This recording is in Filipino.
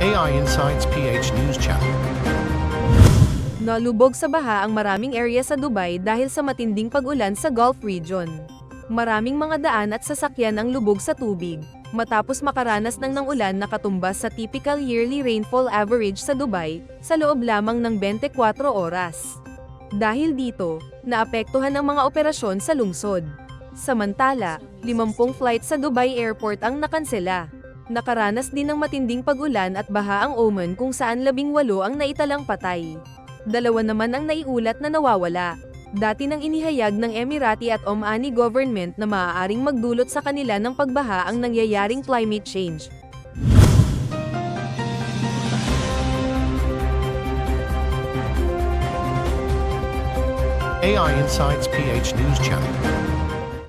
AI Insights PH News Channel. Nalubog sa baha ang maraming area sa Dubai dahil sa matinding pag-ulan sa Gulf region. Maraming mga daan at sasakyan ang lubog sa tubig, matapos makaranas ng ng ulan na katumbas sa typical yearly rainfall average sa Dubai, sa loob lamang ng 24 oras. Dahil dito, naapektuhan ang mga operasyon sa lungsod. Samantala, 50 flight sa Dubai Airport ang nakansela. Nakaranas din ng matinding pag-ulan at baha ang Oman kung saan labing walo ang naitalang patay. Dalawa naman ang naiulat na nawawala. Dati nang inihayag ng Emirati at Omani government na maaaring magdulot sa kanila ng pagbaha ang nangyayaring climate change. AI Insights PH News Channel.